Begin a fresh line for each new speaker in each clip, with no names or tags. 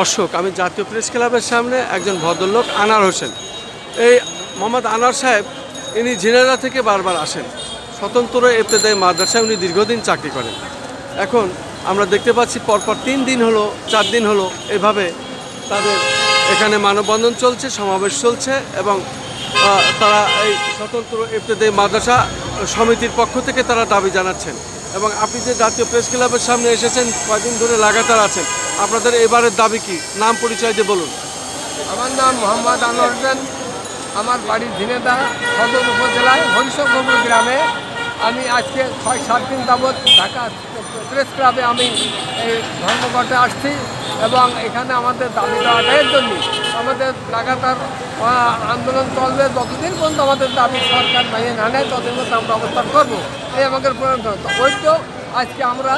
দর্শক, আমি জাতীয় প্রেস ক্লাবের সামনে একজন ভদ্রলোক, আনার হোসেন। এই মোহাম্মদ আনার সাহেব, ইনি ঝিনাইদহ থেকে বারবার আসেন। স্বতন্ত্র এফতেদায়ী মাদ্রাসায় উনি দীর্ঘদিন চাকরি করেন। এখন আমরা দেখতে পাচ্ছি পরপর তিন দিন হলো, চার দিন হলো, এভাবে তাদের এখানে মানববন্ধন চলছে, সমাবেশ চলছে এবং তারা এই স্বতন্ত্র এফতেদায়ী মাদ্রাসা সমিতির পক্ষ থেকে তারা দাবি জানাচ্ছেন। এবং আপনি যে জাতীয় প্রেস ক্লাবের সামনে এসেছেন, কয়দিন ধরে লাগাতার আছেন, আপনাদের এবারের দাবি কি? নাম পরিচয় দিয়ে বলুন।
আমার নাম মোহাম্মদ আনোয়ার হোসেন। আমার বাড়ি ঝিনেদা সদর উপজেলায় হরিশঙ্করপুর গ্রামে। আমি আজকে ছয়, সাত দিন যাবৎ ঢাকা প্রেস ক্লাবে আমি এই ধর্মঘটে আসছি এবং এখানে আমাদের দাবি আদায়ের জন্য আমাদের লাগাতার আন্দোলন চলবে, যতদিন পর্যন্ত আমাদের দাবি সরকার মাইনে না নেয়, ততদিন পর্যন্ত আমরা অবস্থান করব। এই আমাদের ওই তো আজকে আমরা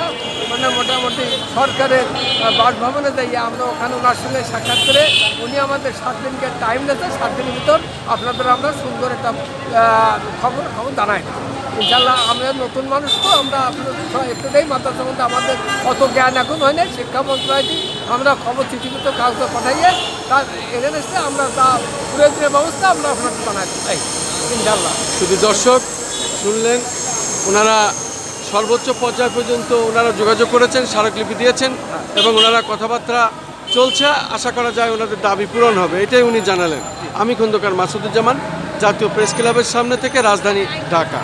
মানে মোটামুটি সরকারের বাসভবনে যাই আমরা ওখানে ওনার সঙ্গে সাক্ষাৎ করে উনি আমাদের সাত দিনকে টাইম দিয়েছে সাত দিনের ভিতর আপনাদের আমরা সুন্দর একটা খবর খবর জানাই। ইনশাল্লাহ আমরা নতুন মানুষ তো, আমরা আপনাদের একটুটাই মাদ্রাসা মধ্যে আমাদের অত জ্ঞান এখন হয় না শিক্ষা মন্ত্রণালয়টি আমরা খবর চিঠিগত কাগজে পাঠাইয়ে তার এখানে এসে আমরা তা প্রয়োজনীয় ব্যবস্থা আমরা আপনাকে জানাই চাই ইনশাল্লাহ
শুধু দর্শক শুনলেন ওনারা সর্বোচ্চ পর্যায় পর্যন্ত ওনারা যোগাযোগ করেছেন স্মারকলিপি দিয়েছেন এবং ওনারা কথাবার্তা চলছে। আশা করা যায় ওনাদের দাবি পূরণ হবে এটাই উনি জানালেন। আমি খন্দকার মাসুদুজ্জামান জাতীয় প্রেস ক্লাবের সামনে থেকে রাজধানী ঢাকা।